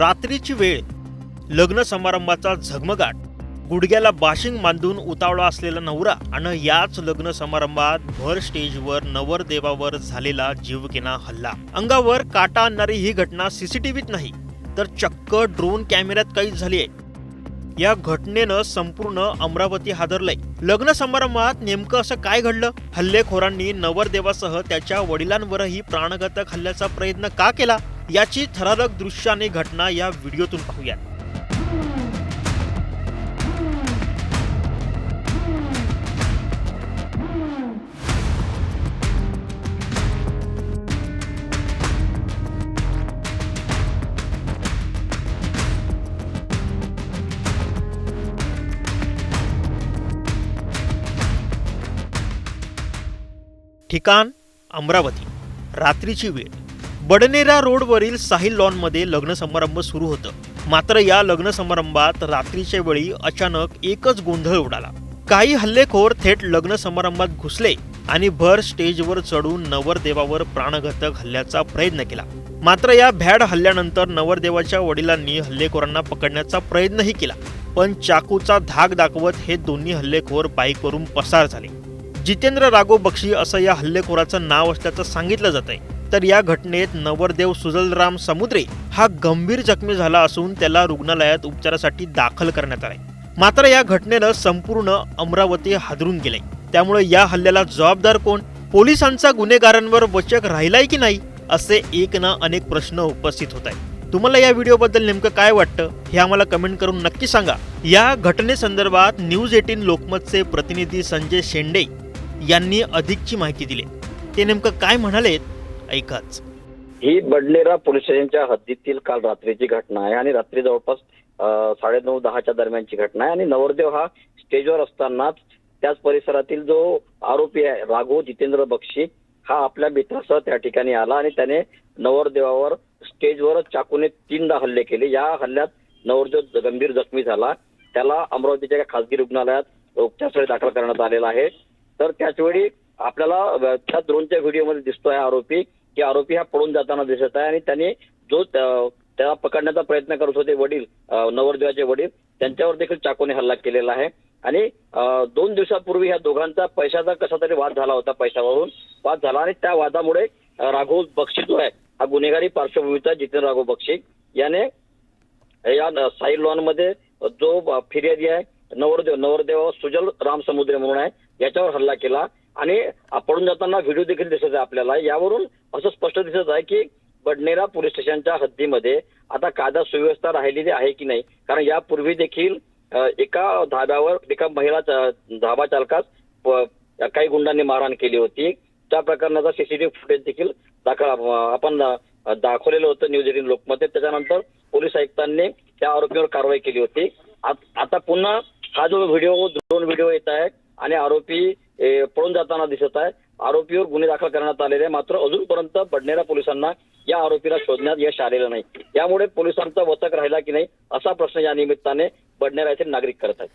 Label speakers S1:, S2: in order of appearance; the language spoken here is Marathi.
S1: रात्रीची वेळ लग्न समारंभाचा झगमगाट गुडघ्याला बाशिंग बांधून उतावळा असलेला नवरा आणि याच लग्न समारंभात भर स्टेजवर नवरदेवावर झालेला जीवकेना हल्ला. अंगावर काटा आणणारी ही घटना सीसीटीव्हीत नाही तर चक्क ड्रोन कॅमेऱ्यात कैद झाली आहे. या घटनेनं संपूर्ण अमरावती हादरलंय. लग्न समारंभात नेमकं असं काय घडलं? हल्लेखोरांनी नवरदेवासह त्याच्या वडिलांवरही प्राणघातक हल्ल्याचा प्रयत्न का केला? याची थरारक दृश्याने घटना या व्हिडिओतून पाहूयात. ठिकाण अमरावती. रात्रीची वेळ. बडनेरा रोडवरील साहिल लॉनमध्ये लग्न समारंभ सुरू होतं. मात्र या लग्न समारंभात रात्रीच्या वेळी अचानक एकच गोंधळ उडाला. काही हल्लेखोर थेट लग्न समारंभात घुसले आणि भर स्टेजवर चढून नवरदेवावर प्राणघातक हल्ल्याचा प्रयत्न केला. मात्र या भॅड हल्ल्यानंतर नवरदेवाच्या वडिलांनी हल्लेखोरांना पकडण्याचा प्रयत्नही केला. पण चाकूचा धाक दाखवत हे दोन्ही हल्लेखोर बाईकवरून पसार झाले. जितेंद्र राघो बक्षी असं या हल्लेखोराचं नाव असल्याचं सांगितलं जात आहे तर या घटनेत नवरदेव सुजलराम समुद्रे हा गंभीर जखमी झाला असून त्याला रुग्णालयात उपचारासाठी दाखल करण्यात आलाय. मात्र या घटनेनं संपूर्ण अमरावती हादरून गेले त्यामुळे या हल्ल्याला जबाबदार कोण? पोलिसांचा गुन्हेगारांवर वचक राहिलाय की नाही असे एक ना अनेक प्रश्न उपस्थित होत आहेत. तुम्हाला या व्हिडिओबद्दल नेमकं काय वाटतं हे आम्हाला कमेंट करून नक्की सांगा. या घटनेसंदर्भात न्यूज एटीन लोकमतचे प्रतिनिधी संजय शेंडे यांनी अधिकची माहिती दिली. ते नेमकं काय म्हणालेत ऐकाच.
S2: ही बडनेरा पोलीस स्टेशनच्या हद्दीतील काल रात्रीची घटना आहे आणि रात्री जवळपास साडे नऊ दहाच्या दरम्यानची घटना आहे. आणि नवरदेव हा स्टेजवर असतानाच त्याच परिसरातील जो आरोपी आहे राघव जितेंद्र बक्षी हा आपल्या मित्रासह त्या ठिकाणी आला आणि त्याने नवरदेवावर स्टेजवर चाकूने तीनदा हल्ले केले. या हल्ल्यात नवरदेव गंभीर जखमी झाला. त्याला अमरावतीच्या एका खासगी रुग्णालयात उपचारासाठी दाखल करण्यात आलेला आहे. तर त्याचवेळी आपल्याला त्या ड्रोनच्या व्हिडिओमध्ये दिसतोय आहे आरोपी. की आरोपी हा पळून जाताना दिसत आहे आणि त्याने जो त्याला पकडण्याचा प्रयत्न करत होते वडील नवरदेवाचे वडील त्यांच्यावर देखील चाकूने हल्ला केलेला आहे. आणि दोन दिवसापूर्वी ह्या दोघांचा पैशाचा कसा तरी वाद झाला होता पैशावरून. वाद झाला आणि त्या वादामुळे राघव बक्षी जो आहे हा गुन्हेगारी पार्श्वभूमीचा जितेंद्र राघव बक्षी याने या साई लॉनमध्ये जो फिर्यादी आहे नवरदेव नवरदेव सुजल राम समुद्रे म्हणून आहे याच्यावर हल्ला केला. आणि पळून जाताना व्हिडिओ देखील दिसत आहे आपल्याला. यावरून असं स्पष्ट दिसत आहे की बडनेरा पोलीस स्टेशनच्या हद्दीमध्ये आता कायदा सुव्यवस्था राहिलेली आहे की नाही? कारण यापूर्वी देखील एका धाब्यावर एका महिला धाबा चालकास काही गुंडांनी मारहाण केली होती. त्या प्रकरणाचा सीसीटीव्ही फुटेज देखील दाखल आपण दाखवलेलं होतं न्यूज एटीन लोकमध्ये त्याच्यानंतर पोलीस आयुक्तांनी त्या आरोपीवर कारवाई केली होती. आता पुन्हा हा जो व्हिडिओ दोन व्हिडिओ येत आहे आणि आरोपी पळून जाताना दिसत आहे. आरोपीवर गुन्हे दाखल करण्यात आलेले आहे. मात्र अजूनपर्यंत बडनेरा पोलिसांना या आरोपीला शोधण्यात यश आलेलं नाही. यामुळे पोलिसांचा वचक राहिला की नाही असा प्रश्न या निमित्ताने बडनेरा येथील नागरिक करत आहेत.